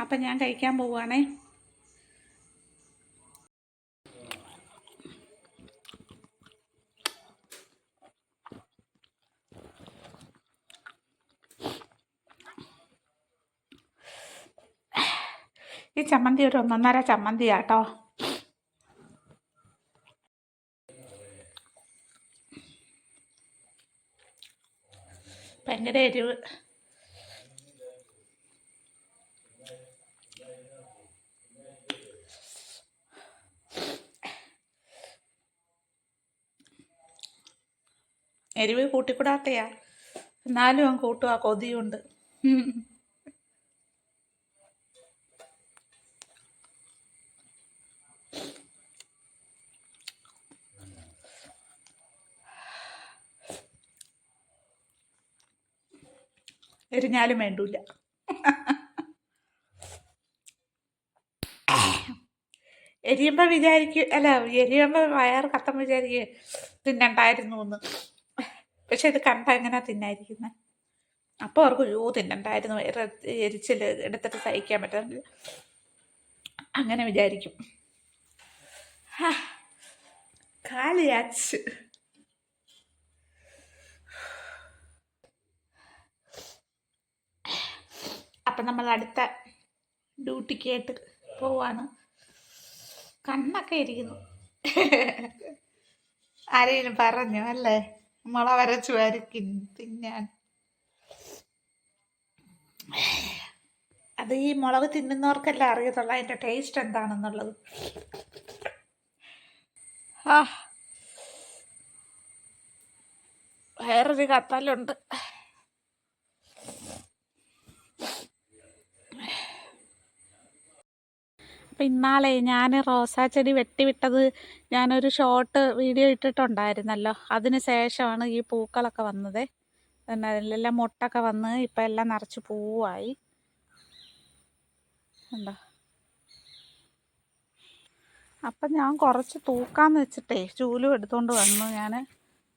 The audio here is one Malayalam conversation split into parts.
അപ്പം ഞാൻ കഴിക്കാൻ പോവുകയാണേ. ഈ ചമ്മന്തി ഒരു ഒന്നൊന്നര ചമ്മന്തിയാട്ടോ ഭയങ്കര എരിവ്. എരിവ് കൂട്ടിക്കൂടാത്തയാ. എന്നാലും അവൻ കൂട്ടുക കൊതിയുണ്ട് എരിഞ്ഞാലും വേണ്ടൂല എരിയുമ്പോൾ വിചാരിക്കും അല്ല എരിയുമ്പോൾ വയർ കത്തം വിചാരിക്കും തിന്നണ്ടായിരുന്നു എന്ന്. പക്ഷെ ഇത് കണ്ട എങ്ങനെ തിന്നായിരിക്കുന്നത് അപ്പോൾ അവർക്ക് യോ തിന്നണ്ടായിരുന്നു. എരിച്ചിൽ എടുത്തിട്ട് സഹിക്കാൻ പറ്റുന്നില്ല അങ്ങനെ വിചാരിക്കും. കാലിയാച്ച്. അപ്പം നമ്മൾ അടുത്ത ഡ്യൂട്ടിക്കായിട്ട് പോവാണ്. കണ്ണൊക്കെ ഇരിക്കുന്നു ആരെയും പറഞ്ഞു അല്ലേ? മുള വരച്ചു വരയ്ക്കും തിന്നാൻ. അത് ഈ മുളക് തിന്നുന്നവർക്കെല്ലാം അറിയത്തുള്ളൂ അതിന്റെ ടേസ്റ്റ് എന്താണെന്നുള്ളത്. ആ വേറൊരു കത്തലുണ്ട്. അപ്പം ഇന്നാളെ ഞാൻ റോസാ ചെടി വെട്ടിവിട്ടത് ഞാനൊരു ഷോർട്ട് വീഡിയോ ഇട്ടിട്ടുണ്ടായിരുന്നല്ലോ. അതിന് ശേഷമാണ് ഈ പൂക്കളൊക്കെ വന്നത്. പിന്നെ അതിലെല്ലാം മുട്ടൊക്കെ വന്ന് ഇപ്പം എല്ലാം നിറച്ച് പൂവായി. ഉണ്ടോ അപ്പം ഞാൻ കുറച്ച് തൂക്കാന്ന് വെച്ചിട്ടേ ചൂലും എടുത്തുകൊണ്ട് വന്നു ഞാൻ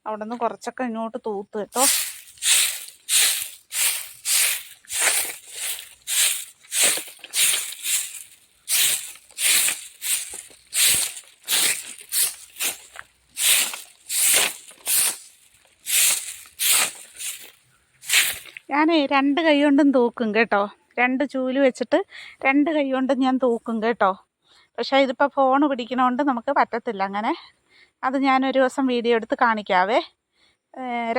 അവിടെ നിന്ന് കുറച്ചൊക്കെ ഇങ്ങോട്ട് തൂത്ത് കേട്ടോ. ഞാനേ രണ്ട് കൈ കൊണ്ടും തൂക്കും കേട്ടോ. രണ്ട് ചൂൽ വെച്ചിട്ട് രണ്ട് കൈ കൊണ്ടും ഞാൻ തൂക്കും കേട്ടോ. പക്ഷേ ഇതിപ്പോൾ ഫോൺ പിടിക്കണോണ്ട് നമുക്ക് പറ്റത്തില്ല അങ്ങനെ. അത് ഞാനൊരു ദിവസം വീഡിയോ എടുത്ത് കാണിക്കാവേ.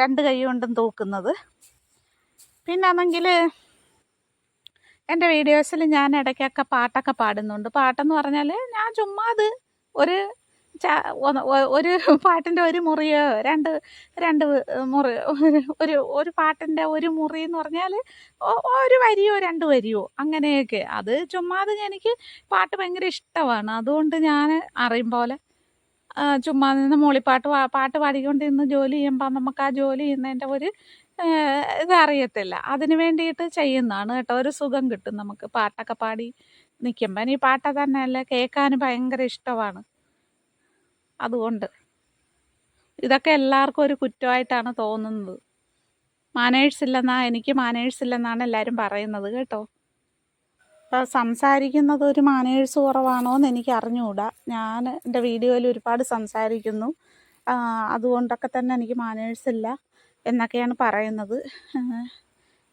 രണ്ട് കൈ കൊണ്ടും തൂക്കുന്നത്. പിന്നാണെങ്കിൽ എന്റെ വീഡിയോസിൽ ഞാൻ ഇടയ്ക്കൊക്കെ പാട്ടൊക്കെ പാടുന്നുണ്ട്. പാട്ടെന്ന് പറഞ്ഞാൽ ഞാൻ ചുമ്മാ അത് ഒരു ഒരു പാട്ടിന്റെ ഒരു മുറിയോ രണ്ട് രണ്ട് മുറി ഒരു ഒരു പാട്ടിന്റെ ഒരു മുറി എന്ന് പറഞ്ഞാൽ ഒരു വരിയോ രണ്ട് വരിയോ അങ്ങനെയൊക്കെ. അത് ചുമ്മാതെ എനിക്ക് പാട്ട് ഭയങ്കര ഇഷ്ടമാണ്. അതുകൊണ്ട് ഞാൻ അറിയും പോലെ ചുമ്മാ നിന്ന് മൂളിപ്പാട്ട് പാട്ട് പാടിക്കൊണ്ട് ഇന്ന് ജോലി ചെയ്യുമ്പോൾ നമുക്ക് ആ ജോലി ചെയ്യുന്നതിന്റെ ഒരു ഇത് ഇതറിയത്തില്ല അതിന് വേണ്ടിയിട്ട് ചെയ്യുന്നതാണ് കേട്ടോ. ഒരു സുഖം കിട്ടും നമുക്ക് പാട്ടൊക്കെ പാടി നിൽക്കുമ്പോൾ ഈ പാട്ട് തന്നെയല്ല കേൾക്കാൻ ഭയങ്കര ഇഷ്ടമാണ്. അതുകൊണ്ട്. ഇതൊക്കെ എല്ലാവർക്കും ഒരു കുറ്റമായിട്ടാണ് തോന്നുന്നത്. മാനേഴ്സ് ഇല്ലെന്നാ എനിക്ക് മാനേഴ്സ് ഇല്ലെന്നാണ് എല്ലാവരും പറയുന്നത് കേട്ടോ. അപ്പോൾ സംസാരിക്കുന്നത് ഒരു മാനേഴ്സ് കുറവാണോ എന്ന് എനിക്ക് അറിഞ്ഞുകൂടാ ഞാൻ എന്റെ വീഡിയോയിൽ ഒരുപാട് സംസാരിക്കുന്നു. അതുകൊണ്ടൊക്കെ തന്നെ എനിക്ക് മാനേഴ്സ് ഇല്ല എന്നൊക്കെയാണ് പറയുന്നത്.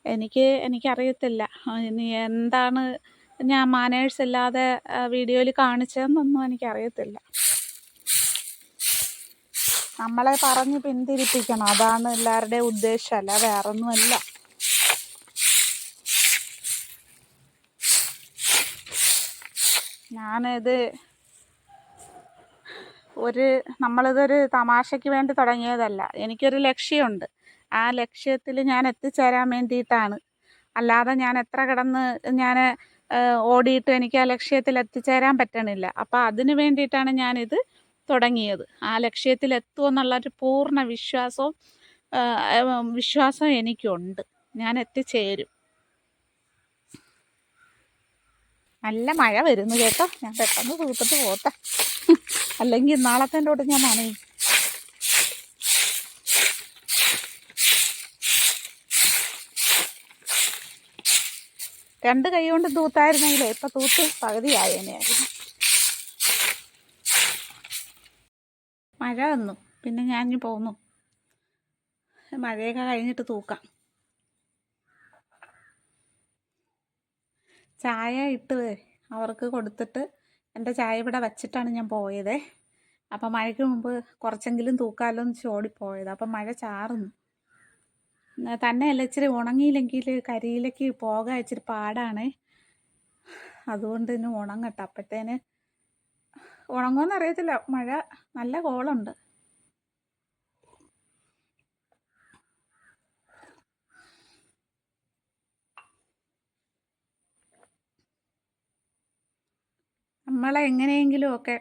എനിക്ക് എനിക്കറിയത്തില്ല. ഇനി എന്താണ് ഞാൻ മാനേഴ്സ് ഇല്ലാതെ വീഡിയോയിൽ കാണിച്ചതെന്നൊന്നും എനിക്കറിയത്തില്ല. നമ്മളെ പറഞ്ഞ് പിന്തിരിപ്പിക്കണം. അതാണ് എല്ലാവരുടെയും ഉദ്ദേശം അല്ല വേറൊന്നുമല്ല. ഞാനിത് ഒരു നമ്മളിതൊരു തമാശയ്ക്ക് വേണ്ടി തുടങ്ങിയതല്ല. എനിക്കൊരു ലക്ഷ്യമുണ്ട്. ആ ലക്ഷ്യത്തിൽ ഞാൻ എത്തിച്ചേരാൻ വേണ്ടിയിട്ടാണ്. അല്ലാതെ ഞാൻ എത്ര കിടന്ന് ഞാൻ ഓടിയിട്ട് എനിക്ക് ആ ലക്ഷ്യത്തിൽ എത്തിച്ചേരാൻ പറ്റണില്ല. അപ്പോൾ അതിന് വേണ്ടിയിട്ടാണ് ഞാനിത് തുടങ്ങിയത്. ആ ലക്ഷ്യത്തിൽ എത്തുമെന്നുള്ളൊരു പൂർണ വിശ്വാസവും വിശ്വാസം എനിക്കുണ്ട്. ഞാൻ എത്തിച്ചേരും. നല്ല മഴ വരുന്നു കേട്ടോ. ഞാൻ പെട്ടെന്ന് തൂത്തിട്ട് പോട്ടെ. അല്ലെങ്കിൽ നാളത്തെ കൂടെ ഞാൻ നനയും. രണ്ട് കൈ കൊണ്ട് തൂത്തായിരുന്നെങ്കിലേ ഇപ്പം തൂത്ത് പകുതിയായേനെയായിരുന്നു മഴ വന്നു. പിന്നെ ഞാൻ ഇനി പോന്നു. മഴയൊക്കെ കഴിഞ്ഞിട്ട് തൂക്കാം. ചായ ഇട്ട് അവർക്ക് കൊടുത്തിട്ട് എന്റെ ചായ ഇവിടെ വച്ചിട്ടാണ് ഞാൻ പോയത്. അപ്പം മഴയ്ക്ക് മുമ്പ് കുറച്ചെങ്കിലും തൂക്കാമല്ലോ എന്ന് ചോടിപ്പോയത് അപ്പം മഴ ചാറുന്നു. തന്നെ തന്നെയല്ല ഇച്ചിരി ഉണങ്ങിയില്ലെങ്കിൽ കരിയിലേക്ക് പോകാൻ ഇച്ചിരി പാടാണ്. അതുകൊണ്ട് ഇനി ഉണങ്ങട്ടെ. അപ്പോഴത്തേന് ഉണങ്ങുമെന്ന് അറിയത്തില്ല. മഴ നല്ല കോളുണ്ട്. നമ്മളെ എങ്ങനെയെങ്കിലും ഒക്കെ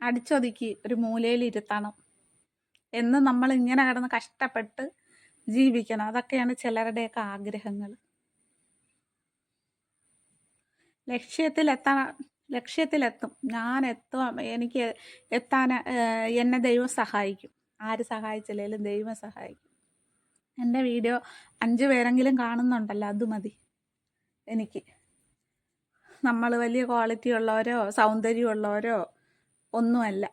അടിച്ചൊതുക്കി ഒരു മൂലയിൽ ഇരുത്തണം എന്ന് നമ്മൾ ഇങ്ങനെ കിടന്ന് കഷ്ടപ്പെട്ട് ജീവിക്കണം. അതൊക്കെയാണ് ചിലരുടെയൊക്കെ ആഗ്രഹങ്ങൾ. ലക്ഷ്യത്തിലെത്താൻ ലക്ഷ്യത്തിലെത്തും. ഞാൻ എത്തും എനിക്ക് എത്താൻ എന്നെ ദൈവം സഹായിക്കും. ആര് സഹായിച്ചില്ലെങ്കിലും ദൈവം സഹായിക്കും. എന്റെ വീഡിയോ അഞ്ച് പേരെങ്കിലും കാണുന്നുണ്ടല്ലോ അത് മതി എനിക്ക്. നമ്മൾ വലിയ ക്വാളിറ്റി ഉള്ളവരോ സൗന്ദര്യമുള്ളവരോ ഒന്നുമല്ല.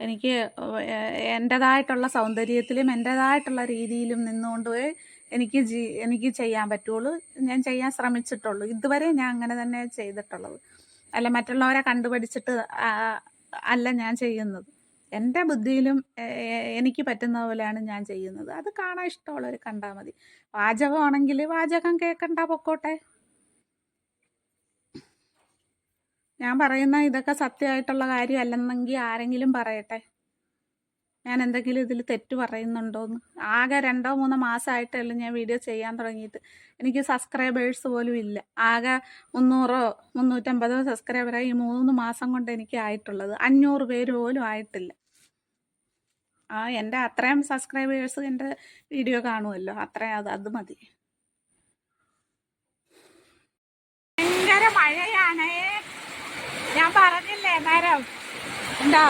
എനിക്ക് എന്റെതായിട്ടുള്ള സൗന്ദര്യത്തിലും എന്റെതായിട്ടുള്ള രീതിയിലും നിന്നുകൊണ്ട് എനിക്ക് ജീ എനിക്ക് ചെയ്യാൻ പറ്റുള്ളൂ. ഞാൻ ചെയ്യാൻ ശ്രമിച്ചിട്ടുള്ളൂ. ഇതുവരെ ഞാൻ അങ്ങനെ തന്നെ ചെയ്തിട്ടുള്ളത്. അല്ല മറ്റുള്ളവരെ കണ്ടുപഠിച്ചിട്ട് അല്ല ഞാൻ ചെയ്യുന്നത്. എന്റെ ബുദ്ധിയിലും എനിക്ക് പറ്റുന്ന പോലെയാണ് ഞാൻ ചെയ്യുന്നത്. അത് കാണാൻ ഇഷ്ടമുള്ളവർ കണ്ടാൽ മതി. വാചകമാണെങ്കിൽ വാചകം കേൾക്കണ്ട പൊക്കോട്ടെ. ഞാൻ പറയുന്ന ഇതൊക്കെ സത്യമായിട്ടുള്ള കാര്യമല്ലെന്നെങ്കിൽ ആരെങ്കിലും പറയട്ടെ. ഞാൻ എന്തെങ്കിലും ഇതിൽ തെറ്റ് പറയുന്നുണ്ടോന്ന്. ആകെ രണ്ടോ മൂന്നോ മാസമായിട്ടല്ല ഞാൻ വീഡിയോ ചെയ്യാൻ തുടങ്ങിയിട്ട്. എനിക്ക് സബ്സ്ക്രൈബേഴ്സ് പോലും ഇല്ല. ആകെ മുന്നൂറോ മുന്നൂറ്റമ്പതോ സബ്സ്ക്രൈബറായി ഈ മൂന്ന് മാസം കൊണ്ട് എനിക്ക് ആയിട്ടുള്ളത്. അഞ്ഞൂറ് പേര് പോലും ആയിട്ടില്ല. ആ എന്റെ അത്രയും സബ്സ്ക്രൈബേഴ്സ് എന്റെ വീഡിയോ കാണുമല്ലോ. അത്രയും അത് അത് മതി. ഭയങ്കര മഴയാണേ. ഞാൻ പറഞ്ഞില്ലേ നേരം എന്താ